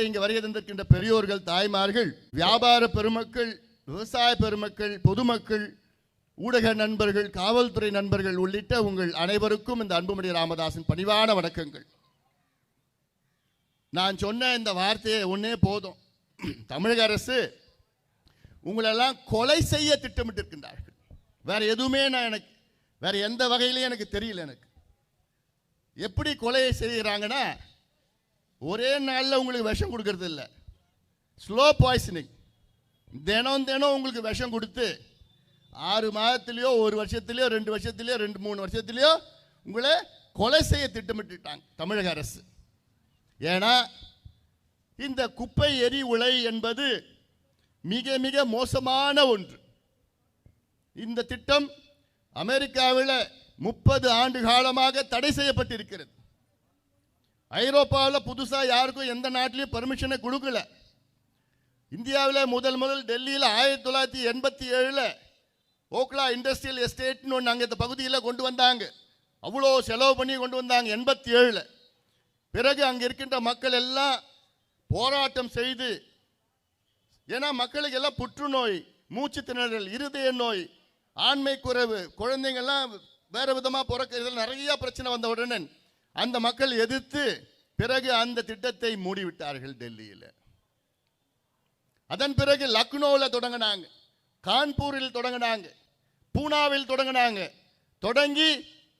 இங்க வருகை தந்திருக்கின்ற பெரியோர்கள் தாய்மார்கள் வியாபார பெருமக்கள் விவசாய பெருமக்கள் பொதுமக்கள் ஊடக நண்பர்கள் காவல்துறை நண்பர்கள் உள்ளிட்ட உங்கள் அனைவருக்கும் இந்த அன்புமணி ராமதாசன் பணிவான வணக்கங்கள். நான் சொன்ன இந்த வார்த்தையை ஒன்னே போதும். தமிழக அரசு உங்களெல்லாம் கொலை செய்ய திட்டமிட்டிருக்கின்றார்கள். வேற எதுவுமே நான் எனக்கு வேற எந்த வகையிலையும் எனக்கு தெரியல எனக்கு. எப்படி கொலையை செய்கிறாங்கன்னா ஒரே நாளில் உங்களுக்கு விஷம் கொடுக்கறது இல்லை. ஸ்லோ பாய்சனிங் தினம் தினம் உங்களுக்கு விஷம் கொடுத்து ஆறு மாதத்துலேயோ ஒரு வருஷத்துலேயோ ரெண்டு வருஷத்துலேயோ ரெண்டு மூணு வருஷத்துலேயோ உங்களை கொலை செய்ய திட்டமிட்டுட்டாங்க தமிழக அரசு. ஏன்னா இந்த குப்பை எரி உலை என்பது மிக மிக மோசமான ஒன்று. இந்த திட்டம் அமெரிக்காவில் முப்பது ஆண்டு காலமாக தடை செய்யப்பட்டிருக்கிறது. ஐரோப்பாவில் புதுசாக யாருக்கும் எந்த நாட்டிலையும் பர்மிஷனை கொடுக்கல. இந்தியாவில் முதல் முதல் டெல்லியில் ஆயிரத்தி தொள்ளாயிரத்தி எண்பத்தி ஏழில் ஓக்லா இண்டஸ்ட்ரியல் எஸ்டேட்னு ஒன்று அங்கே இந்த பகுதியில் கொண்டு வந்தாங்க. அவ்வளோ செலவு பண்ணி கொண்டு வந்தாங்க எண்பத்தி ஏழில். பிறகு அங்கே இருக்கின்ற மக்கள் எல்லாம் போராட்டம் செய்து ஏன்னா மக்களுக்கு எல்லாம் புற்றுநோய் மூச்சு திணறல் இருதய நோய் ஆண்மை குறைவு குழந்தைங்கள்லாம் வேற விதமாக பிறக்க இதில் நிறையா பிரச்சனை வந்த உடனே அந்த மக்கள் எதிர்த்து பிறகு அந்த திட்டத்தை மூடிவிட்டார்கள் டெல்லியில். அதன் பிறகு லக்னோவில் தொடங்கினாங்க கான்பூரில் தொடங்கினாங்க பூனாவில் தொடங்கினாங்க. தொடங்கி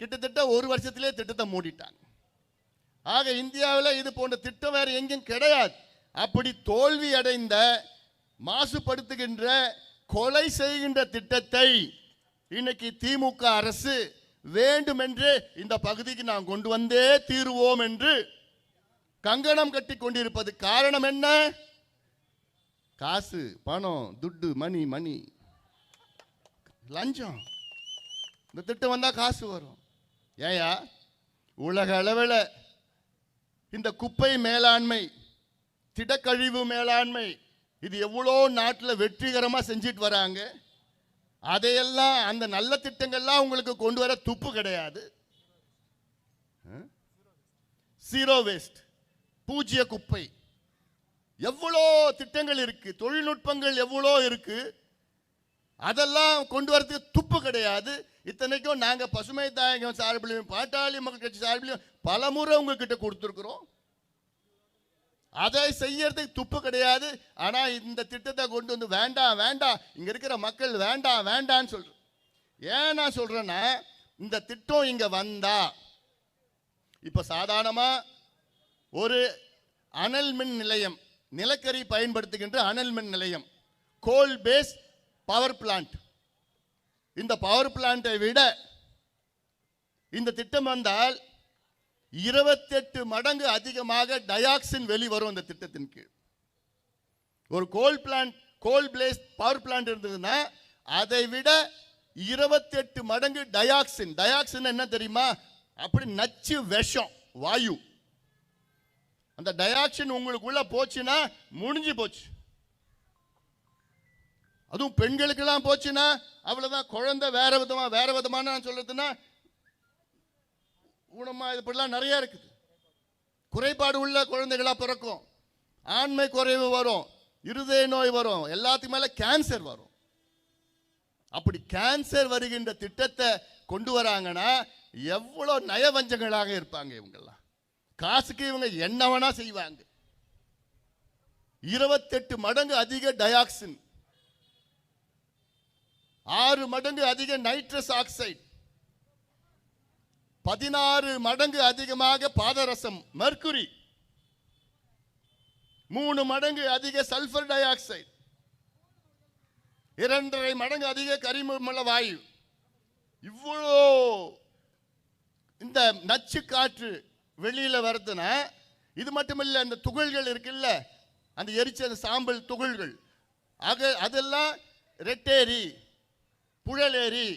கிட்டத்தட்ட ஒரு வருஷத்திலே திட்டத்தை மூடிட்டாங்க. ஆக இந்தியாவில் இது போன்ற திட்டம் வேறு எங்கேயும் கிடையாது. அப்படி தோல்வி அடைந்த மாசுபடுத்துகின்ற கொலை செய்கின்ற திட்டத்தை இன்னைக்கு திமுக அரசு வேண்டுமென்று இந்த பகுதிக்கு நாம் கொண்டு வந்தே தீருவோம் என்று கங்கணம் கட்டி கொண்டிருப்பது காரணம் என்ன? காசு பணம் துட்டு மணி மணி. லஞ்சம். இந்த திட்டம் வந்தா காசு வரும். ஏயா உலக அளவில் இந்த குப்பை மேலாண்மை திடக்கழிவு மேலாண்மை இது எவ்வளோ நாட்டில் வெற்றிகரமாக செஞ்சுட்டு வராங்க? அதையெல்லாம் அந்த நல்ல திட்டங்கள்லாம் உங்களுக்கு கொண்டு வர துப்பு கிடையாது. சீரோ வேஸ்ட் பூஜ்ய குப்பை. எவ்வளோ திட்டங்கள் இருக்கு? தொழில்நுட்பங்கள் எவ்வளோ இருக்கு? அதெல்லாம் கொண்டு வரதுக்கு துப்பு கிடையாது. இத்தனைக்கும் நாங்கள் பசுமை தாயகம் சார்பிலையும் பாட்டாளி மக்கள் கட்சி சார்பிலையும் பல முறை உங்ககிட்ட கொடுத்துருக்குறோம். அதை செய்யறதுக்கு துப்பு கிடையாது. ஆனா இந்த திட்டத்தை கொண்டு வந்து வேண்டாம் வேண்டாம் இங்க இருக்கிற மக்கள் வேண்டாம் வேண்டான்னு சொல்றோம் ஏன் நான் சொல்றேன்னா இந்த திட்டம் இங்க வந்தா இப்ப சாதாரணமா ஒரு அனல் மின் நிலையம் நிலக்கரி பயன்படுத்துகின்ற அனல் மின் நிலையம் கோல் பேஸ் பவர் பிளான்ட் இந்த பவர் பிளான்ட்டை விட இந்த திட்டம் வந்தால் இருபத்தெட்டு மடங்கு அதிகமாக டயாக்சின் வெளிவரும் இந்த திட்டத்தின் கீழ். ஒரு coal plant coal place power plant இருந்ததுன்னா அதை விட இருபத்தெட்டு மடங்கு டயாக்சின் டயாக்சின் என்ன தெரியுமா? அப்படி நச்சு விஷம் வாயு. அந்த டயாக்சின் உங்களுக்குள்ள போச்சுன்னா முடிஞ்சு போச்சு. அதுவும் பெண்களுக்கெல்லாம் போச்சுன்னா அவ்வளோதான் குழந்தை வேற விதமா வேற விதமான நான் சொல்றதுன்னா ஊனமாக இது இப்படிலாம் நிறைய இருக்குது. குறைபாடு உள்ள குழந்தைகளாக பிறக்கும். ஆண்மை குறைவு வரும். இருதய நோய் வரும். எல்லாத்துக்கு மேலே கேன்சர் வரும். அப்படி கேன்சர் வருகின்ற திட்டத்தை கொண்டு வராங்கன்னா எவ்வளோ நயவஞ்சங்களாக இருப்பாங்க இவங்கெல்லாம். காசுக்கு இவங்க என்ன வேணா செய்வாங்க. இருபத்தெட்டு மடங்கு அதிக டயாக்சின் ஆறு மடங்கு அதிக நைட்ரஸ் ஆக்சைடு பதினாறு மடங்கு அதிகமாக பாதரசம் மெர்க்குரி மூணு மடங்கு அதிக சல்பர் டை ஆக்சைடு இரண்டரை மடங்கு அதிக கரிமல வாயு. இவ்வளோ இந்த நச்சு காற்று வெளியில் வருதுன்னா இது மட்டும் இல்லை அந்த துகள்கள் இருக்குல்ல அந்த எரிச்ச அந்த சாம்பல் துகள்கள். ஆக அதெல்லாம் ரெட்டேரி புழலேரி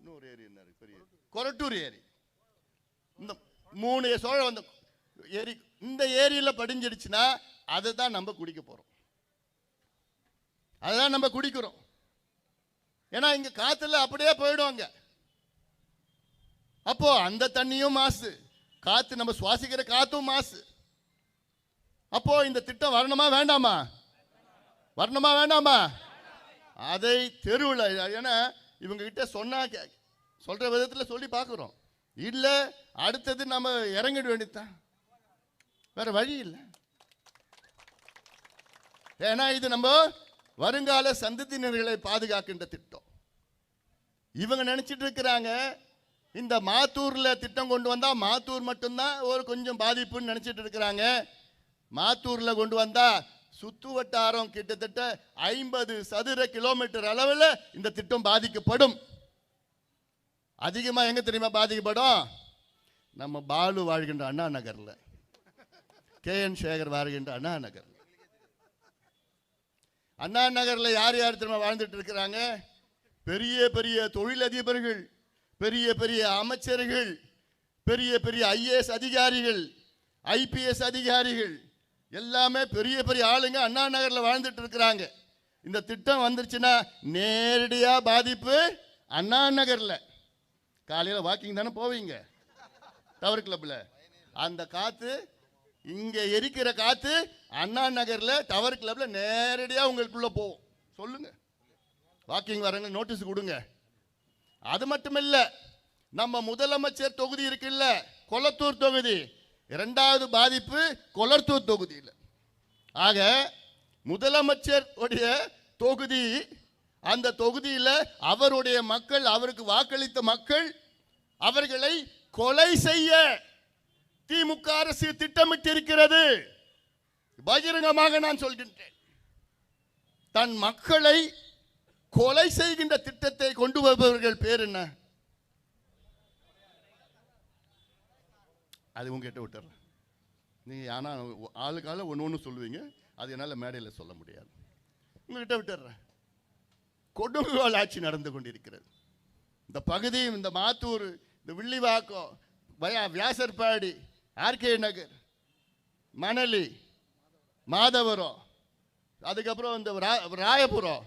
இன்னொரு ஏரி என்ன இருக்கு? பெரிய கொரட்டூர். ஏரி. இந்த மூணு சோழ வந்த ஏரி இந்த ஏரியில் படிஞ்சிடுச்சுன்னா அதை தான் நம்ம குடிக்க போறோம். அதுதான் நம்ம குடிக்கிறோம். ஏன்னா இங்க காத்துல அப்படியே போயிடுவாங்க அப்போ அந்த தண்ணியும் மாசு. காத்து நம்ம சுவாசிக்கிற காத்தும் மாசு. அப்போ இந்த திட்டம் வரணுமா வேண்டாமா? வரணுமா வேண்டாமா? அதை தெருவில் ஏன்னா இவங்ககிட்ட சொன்னால் சொல்கிற கே- சொல்லி பார்க்குறோம் இல்லை அடுத்தது நம்ம இறங்கிட வேண்டியதுதான். வேற வழி இல்லை. ஏன்னா இது நம்ம வருங்கால சந்ததியினர்களை பாதுகாக்கின்ற திட்டம். இவங்க நினச்சிட்டு இருக்கிறாங்க இந்த மாத்தூரில் திட்டம் கொண்டு வந்தால் மாத்தூர் மட்டும்தான் ஒரு கொஞ்சம் பாதிப்புன்னு நினச்சிட்டு இருக்கிறாங்க. மாத்தூரில் கொண்டு வந்தால் சுத்து வட்டாரம் கிட்டத்தட்ட ஐம்பது சதுர கிலோமீட்டர் அளவில் இந்த திட்டம் பாதிக்கப்படும். அதிகமாக எங்க தெரியுமா பாதிக்கப்படும்? நம்ம பாலு வாழ்கின்ற அண்ணா நகர்ல. கே என் சேகர் வாழ்கின்ற அண்ணா நகர். அண்ணா நகர்ல யார் யார் தெரியுமா வாழ்ந்துட்டு இருக்கிறாங்க? பெரிய பெரிய தொழிலதிபர்கள் பெரிய பெரிய அமைச்சர்கள் பெரிய பெரிய ஐஏஎஸ் அதிகாரிகள் ஐபிஎஸ் அதிகாரிகள் எல்லாமே பெரிய பெரிய ஆளுங்க அண்ணா நகரில் வாழ்ந்துட்டு இருக்கிறாங்க. இந்த திட்டம் வந்துருச்சுன்னா நேரடியாக பாதிப்பு அண்ணா நகரில். காலையில் வாக்கிங் தானே போவீங்க. டவர் கிளப்பில் அந்த காற்று இங்கே எரிக்கிற காற்று அண்ணா நகரில் டவர் கிளப்பில் நேரடியாக உங்களுக்குள்ளே போகும். சொல்லுங்க. வாக்கிங் வரவங்க நோட்டீஸ் கொடுங்க. அது மட்டும் இல்லை நம்ம முதலமைச்சர் தொகுதி இருக்குல்ல கொளத்தூர் தொகுதி. இரண்டாவது பாதிப்பு கொலர்த்தூர் தொகுதியில். ஆக முதலமைச்சர் உடைய தொகுதி அந்த தொகுதியில் அவருடைய மக்கள் அவருக்கு வாக்களித்த மக்கள் அவர்களை கொலை செய்ய திமுக அரசு திட்டமிட்டிருக்கிறது. பகிரங்கமாக நான் சொல்கின்றேன். தன் மக்களை கொலை செய்கின்ற திட்டத்தை கொண்டு வருபவர்கள் பேர் என்ன? அது உங்ககிட்ட விட்டுறேன். நீங்கள் ஆனால் ஆளுக்கால ஒன்று ஒன்று சொல்லுவீங்க அது என்னால் மேடையில் சொல்ல முடியாது. உங்கள்கிட்ட விட்டுடுறேன் கொடுங்கோல் ஆட்சி நடந்து கொண்டிருக்கிறது. இந்த பகுதி இந்த மாத்தூர் இந்த வில்லிவாக்கம் வயா வியாசர்பாடி ஆர்கே நகர் மணலி மாதவரம் அதுக்கப்புறம் இந்த ரா- ராயபுரம்.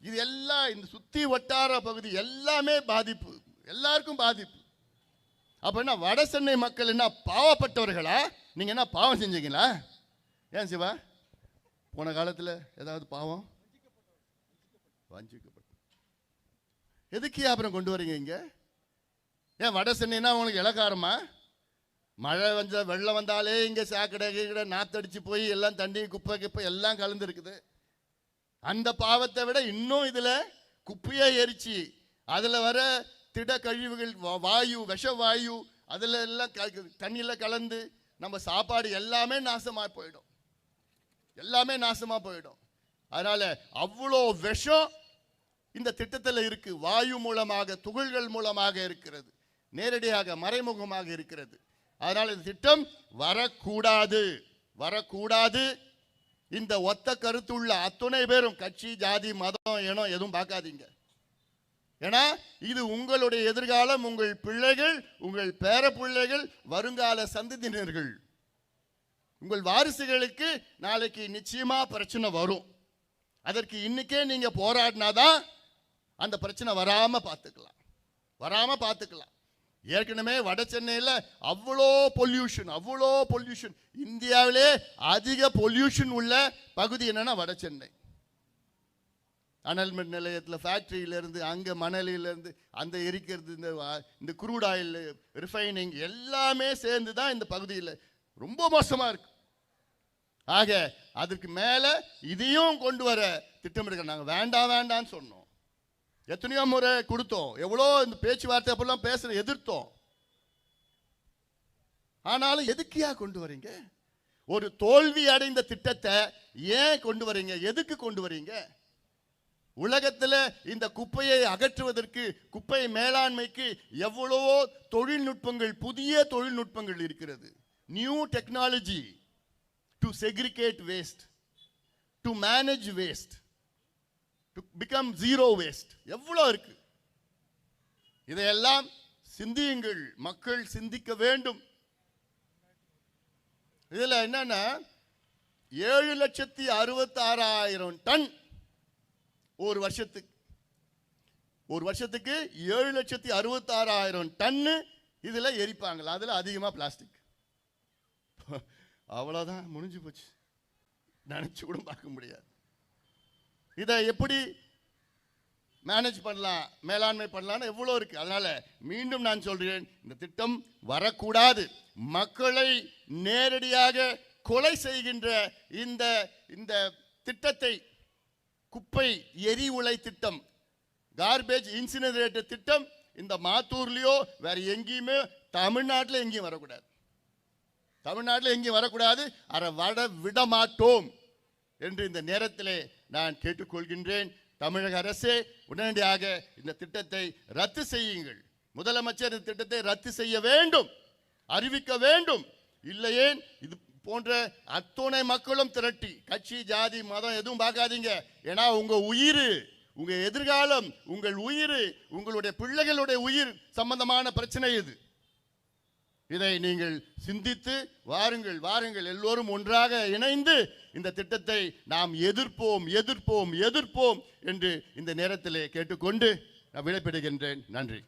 இது எல்லாம் இந்த சுற்றி வட்டார பகுதி எல்லாமே பாதிப்பு. எல்லாருக்கும் பாதிப்பு. அப்போ என்ன வட சென்னை மக்கள் என்ன பாவப்பட்டவர்களா? நீங்கள் என்ன பாவம் செஞ்சீங்களா ஏன் சிவா? போன காலத்தில் ஏதாவது பாவம்? வஞ்சிக்கப்பட்ட எதுக்கு அப்புறம் கொண்டு வரீங்க இங்கே? ஏன் வட சென்னைனா உங்களுக்கு இலக்காரமா? மழை வந்த வெள்ளம் வந்தாலே இங்கே சாக்கடை கீக்கடை நாத்தடிச்சு போய் எல்லாம் தண்ணி குப்பை குப்பை எல்லாம் கலந்துருக்குது. அந்த பாவத்தை விட இன்னும் இதில் குப்பையாக எரிச்சு அதில் வர திட கழிவுகள் வாயு விஷ வாயு எல்லாம் தண்ணியில் தண்ணியில கலந்து நம்ம சாப்பாடு எல்லாமே நாசமாக போயிடும். எல்லாமே நாசமாக போயிடும். அதனால் அவ்வளோ விஷம் இந்த திட்டத்தில் இருக்கு. வாயு மூலமாக துகள்கள் மூலமாக இருக்கிறது. நேரடியாக மறைமுகமாக இருக்கிறது. அதனால் இந்த திட்டம் வரக்கூடாது. வரக்கூடாது. இந்த ஒத்த கருத்துள்ள அத்துணை பேரும் கட்சி ஜாதி மதம் இனம் எதுவும் பார்க்காதீங்க. ஏன்னா இது உங்களுடைய எதிர்காலம் உங்கள் பிள்ளைகள் உங்கள் பேர பிள்ளைகள் வருங்கால சந்ததியினர்கள். உங்கள் வாரிசுகளுக்கு நாளைக்கு நிச்சயமா பிரச்சனை வரும். அதற்கு இன்னைக்கே நீங்க போராடினாதான் அந்த பிரச்சனை வராம பார்த்துக்கலாம். வராம பார்த்துக்கலாம். ஏற்கனவே வட சென்னையில் அவ்வளோ பொல்யூஷன் அவ்வளோ பொல்யூஷன். இந்தியாவிலே அதிக பொல்யூஷன் உள்ள பகுதி என்னன்னா வட சென்னை. அனல் மின் நிலையத்தில் ஃபேக்ட்ரியிலேருந்து அங்கே மணலிலேருந்து அந்த எரிக்கிறது இந்த இந்த குரூட் ஆயில் ரிஃபைனிங் எல்லாமே சேர்ந்து தான் இந்த பகுதியில் ரொம்ப மோசமாக இருக்கு. ஆக அதற்கு மேலே இதையும் கொண்டு வர திட்டமிடுங்க நாங்கள் வேண்டாம் வேண்டாம்னு சொன்னோம். எத்தனையோ முறை கொடுத்தோம். எவ்வளோ இந்த பேச்சுவார்த்தை அப்பெல்லாம் பேசுகிற எதிர்த்தோம். ஆனாலும் எதுக்கியா கொண்டு வரீங்க? ஒரு தோல்வி அடைந்த திட்டத்தை ஏன் கொண்டு வரீங்க? எதுக்கு கொண்டு வரீங்க? உலகத்தில் இந்த குப்பையை அகற்றுவதற்கு குப்பை மேலாண்மைக்கு எவ்வளவோ தொழில்நுட்பங்கள் புதிய தொழில்நுட்பங்கள் இருக்கிறது. New technology to segregate waste to manage waste to become zero waste எவ்வளோ இருக்கு. இதையெல்லாம் சிந்தியுங்கள். மக்கள் சிந்திக்க வேண்டும். இதில் என்னன்னா ஏழு லட்சத்தி அறுபத்தாறாயிரம் டன் ஒரு வருஷத்துக்கு ஒரு வருஷத்துக்கு ஏழு லட்சத்தி அறுபத்தாறாயிரம் டன்னு இதில் எரிப்பாங்களா? அதில் அதிகமாக பிளாஸ்டிக். அவ்வளோதான் முடிஞ்சு போச்சு. நினச்சி கூட பார்க்க முடியாது. இதை எப்படி மேனேஜ் பண்ணலாம்? மேலாண்மை பண்ணலாம்னு எவ்வளோ இருக்குது அதனால் மீண்டும் நான் சொல்கிறேன் இந்த திட்டம் வரக்கூடாது. மக்களை நேரடியாக கொலை செய்கின்ற இந்த இந்த திட்டத்தை குப்பை எரி உலை திட்டம் கார்பேஜ் இன்சினரேட்டர் திட்டம் இந்த மாத்தூர்லேயோ வேற எங்கேயுமே தமிழ்நாட்டில் எங்கேயும் வரக்கூடாது. தமிழ்நாட்டில் எங்கேயும் வரக்கூடாது. அதை வர விட மாட்டோம் என்று இந்த நேரத்திலே நான் கேட்டுக்கொள்கின்றேன். தமிழக அரசே உடனடியாக இந்த திட்டத்தை ரத்து செய்யுங்கள். முதலமைச்சர் இந்த திட்டத்தை ரத்து செய்ய வேண்டும் அறிவிக்க வேண்டும். இல்லையே இது போன்ற அத்துணை மக்களும் திரட்டி கட்சி ஜாதி மதம் எதுவும் பார்க்காதீங்க. ஏன்னா உங்க உயிர் உங்கள் எதிர்காலம் உங்கள் உயிர் உங்களுடைய பிள்ளைகளுடைய உயிர் சம்பந்தமான பிரச்சனை இது. இதை நீங்கள் சிந்தித்து வாருங்கள் வாருங்கள். எல்லோரும் ஒன்றாக இணைந்து இந்த திட்டத்தை நாம் எதிர்ப்போம் எதிர்ப்போம் எதிர்ப்போம் என்று இந்த நேரத்திலே கேட்டுக்கொண்டு நான் விடைபெறுகின்றேன். நன்றி.